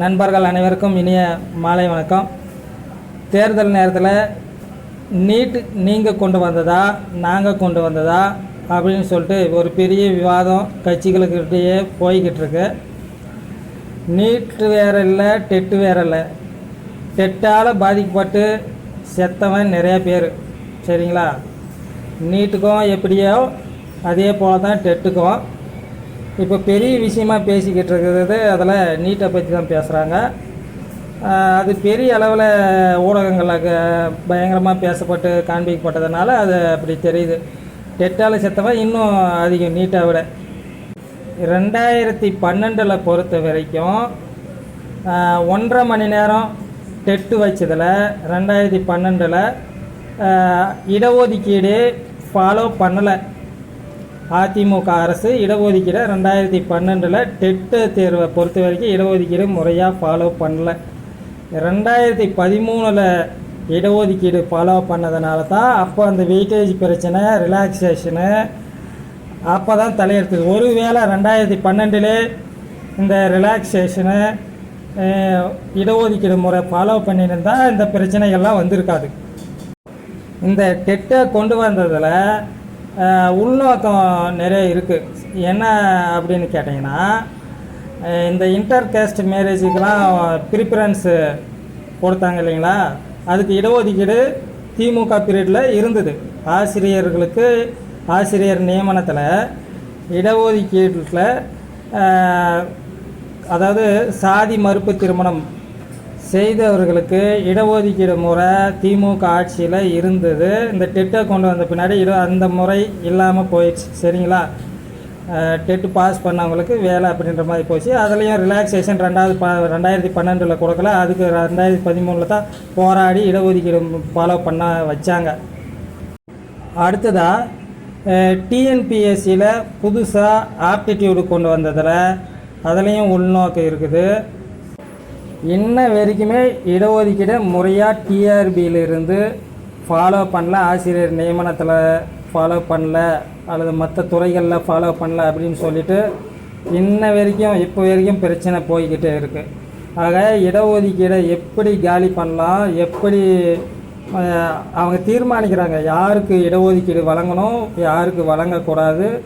நண்பர்கள் அனைவருக்கும் இனிய மாலை வணக்கம். தேர்தல் நேரத்தில் நீட் நீங்கள் கொண்டு வந்ததா நாங்கள் கொண்டு வந்ததா அப்படின்னு சொல்லிட்டு ஒரு பெரிய விவாதம் கட்சிகளுக்கிட்டேயே போய்கிட்டு இருக்கு நீட்டு வேற இல்லை டெட்டு வேற இல்லை. டெட்டால் பாதிக்கப்பட்டு செத்தவன் நிறைய பேர். சரிங்களா? நீட்டுக்கும் எப்படியோ அதே போல் தான் டெட்டுக்கும். இப்போ பெரிய விஷயமா பேசிக்கிட்டு இருக்கிறது அதில் நீட்டை பற்றி தான் பேசுகிறாங்க. அது பெரிய அளவில் ஊடகங்களில் பயங்கரமாக பேசப்பட்டு காண்பிக்கப்பட்டதுனால அது அப்படி தெரியுது. டெட்டால் செத்தவன் இன்னும் அதிகம் நீட்டை விட. ரெண்டாயிரத்தி பன்னெண்டில் பொறுத்த வரைக்கும் ஒன்றரை மணி நேரம் டெட்டு வச்சதில் ரெண்டாயிரத்தி பன்னெண்டில் இடஒதுக்கீடு ஃபாலோ பண்ணலை. அதிமுக அரசு இடஒதுக்கீடை ரெண்டாயிரத்தி பன்னெண்டில் டெட்டு தேர்வை பொறுத்த வரைக்கும் இடஒதுக்கீடு முறையாக ஃபாலோ பண்ணல. ரெண்டாயிரத்தி பதிமூணில் இடஒதுக்கீடு ஃபாலோ பண்ணதுனால தான் அப்போ அந்த வெயிட்டேஜ் பிரச்சனை ரிலாக்ஸேஷனு அப்போ தான் தலையெடுத்தது ஒருவேளை ரெண்டாயிரத்தி பன்னெண்டிலே இந்த ரிலாக்ஸேஷனு இடஒதுக்கீடு முறை ஃபாலோ பண்ணியிருந்தால் இந்த பிரச்சனைகள்லாம் வந்திருக்காது. இந்த டெட்டை கொண்டு வந்ததில் உள்நோக்கம் நிறைய இருக்குது என்ன அப்படின்னு கேட்டிங்கன்னா இந்த இன்டர் கேஸ்ட் மேரேஜுக்கெலாம் ப்ரிஃபரன்ஸு கொடுத்தாங்க இல்லைங்களா? அதுக்கு இடஒதுக்கீடு திமுக பீரியடில் இருந்தது. ஆசிரியர்களுக்கு ஆசிரியர் நியமனத்தில் இடஒதுக்கீட்டில் அதாவது சாதி மறுப்பு திருமணம் செய்தவர்களுக்கு இடஒதுக்கீடு முறை திமுக ஆட்சியில் இருந்தது. இந்த டெட்டை கொண்டு வந்த பின்னாடி இட அந்த முறை இல்லாமல் போயிடுச்சு. சரிங்களா? டெட்டு பாஸ் பண்ணவங்களுக்கு வேலை அப்படின்ற மாதிரி போச்சு. அதுலேயும் ரிலாக்ஸேஷன் ரெண்டாவது ப ரெண்டாயிரத்தி பன்னெண்டில் கொடுக்கல. அதுக்கு ரெண்டாயிரத்தி பதிமூணில் தான் போராடி இடஒதுக்கீடு ஃபாலோ பண்ண வச்சாங்க. அடுத்ததாக டிஎன்பிஎஸ்சியில் புதுசாக ஆப்டிடியூடு கொண்டு வந்ததில் அதுலேயும் உள்நோக்கம் இருக்குது. இன்ன வரைக்குமே இடஒதுக்கீடு முறையாக டிஆர்பியிலிருந்து ஃபாலோ பண்ணல ஆசிரியர் நியமனத்தில் ஃபாலோ பண்ணல அல்லது மற்ற துறைகளில் ஃபாலோ பண்ணல அப்படின்னு சொல்லிட்டு இன்ன வரைக்கும் இப்போ வரைக்கும் பிரச்சனை போய்கிட்டே இருக்குது ஆக இடஒதுக்கீடை எப்படி காலி பண்ணலாம் எப்படி அவங்க தீர்மானிக்கிறாங்க. யாருக்கு இடஒதுக்கீடு வழங்கணும் யாருக்கு வழங்கக்கூடாது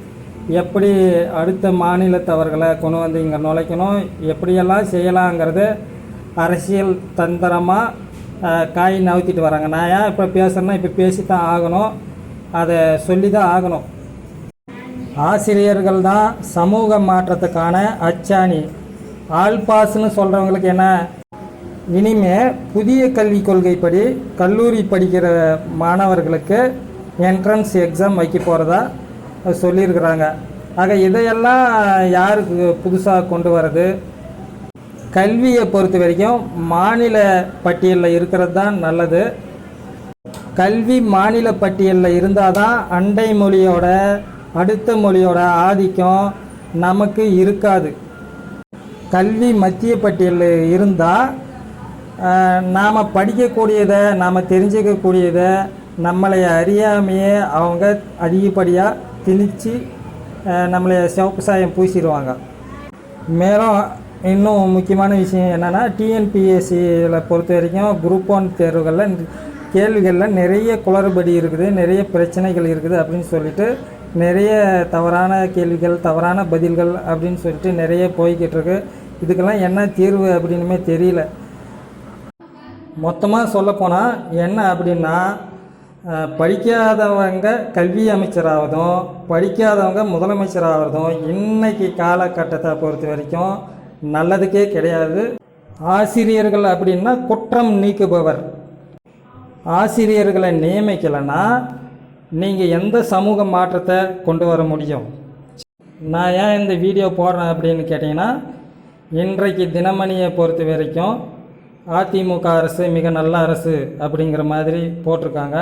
எப்படி அடுத்த மாநிலத்தவர்களை கொண்டு வந்து இங்கே நுழைக்கணும் எப்படியெல்லாம் செய்யலாங்கிறது அரசியல் தந்திரமாக காய் நவுத்திட்டு வராங்க. நான் ஏன் இப்போ பேசுகிறேன்னா இப்போ பேசி தான் ஆகணும். அதை சொல்லி தான் ஆகணும். ஆசிரியர்கள் தான் சமூக மாற்றத்துக்கான அச்சாணி. ஆல்பாஸ்னு சொல்கிறவங்களுக்கு என்ன? இனிமே புதிய கல்விக் கொள்கைப்படி கல்லூரி படிக்கிற மாணவர்களுக்கு என்ட்ரன்ஸ் எக்ஸாம் வைக்க போகிறதா சொல்லியிருக்கிறாங்க. ஆக இதையெல்லாம் யாருக்கு புதுசாக கொண்டு வர்றது? கல்வியை பொறுத்த வரைக்கும் மாநில பட்டியலில் இருக்கிறது தான் நல்லது. கல்வி மாநில பட்டியலில் இருந்தால் தான் அண்டை மொழியோட அடுத்த மொழியோட ஆதிக்கம் நமக்கு இருக்காது. கல்வி மத்திய பட்டியலில் இருந்தால் நாம் படிக்கக்கூடியதை நாம் தெரிஞ்சுக்கக்கூடியதை நம்மளை அறியாமையே அவங்க அதிகப்படியாக திணித்து நம்மளை சிவப்பு சாயம் பூசிடுவாங்க. மேலும் இன்னும் முக்கியமான விஷயம் என்னென்னா டிஎன்பிஎஸ்சியில் பொறுத்த வரைக்கும் குரூப் ஒன் தேர்வுகளில் கேள்விகளில் நிறைய குளறுபடி இருக்குது நிறைய பிரச்சனைகள் இருக்குது அப்படின்னு சொல்லிட்டு நிறைய தவறான கேள்விகள் தவறான பதில்கள் அப்படின்னு சொல்லிட்டு நிறைய போய்கிட்டு இருக்கு. இதுக்கெல்லாம் என்ன தீர்வு அப்படின்னுமே தெரியல. மொத்தமாக சொல்லப்போனால் என்ன அப்படின்னா படிக்காதவங்க கல்வி அமைச்சராவதும் படிக்காதவங்க முதலமைச்சராகிறதும் இன்றைக்கி காலகட்டத்தை பொறுத்த வரைக்கும் நல்லதுக்கே கிடையாது. ஆசிரியர்கள் அப்படின்னா குற்றம் நீக்குபவர். ஆசிரியர்களை நியமிக்கலைன்னா நீங்கள் எந்த சமூக மாற்றத்தை கொண்டு வர முடியும்? நான் ஏன் இந்த வீடியோ போடுறேன் அப்படின்னு கேட்டிங்கன்னா இன்றைக்கு தினமணியை பொறுத்த வரைக்கும் அதிமுக அரசு மிக நல்ல அரசு அப்படிங்கிற மாதிரி போட்டிருக்காங்க.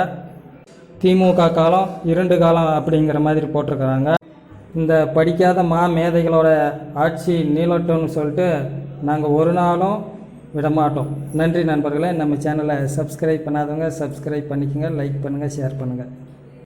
திமுக காலம் இரண்டு காலம் அப்படிங்கிற மாதிரி போட்டிருக்கிறாங்க. இந்த படிக்காத மா மேதைகளோட ஆட்சி நீளட்டும்னு சொல்லிட்டு நாங்கள் ஒரு நாளும் விடமாட்டோம். நன்றி நண்பர்களே. நம்ம சேனலை சப்ஸ்கிரைப் பண்ணாதவங்க சப்ஸ்கிரைப் பண்ணிக்கோங்க லைக் பண்ணுங்கள் ஷேர் பண்ணுங்கள்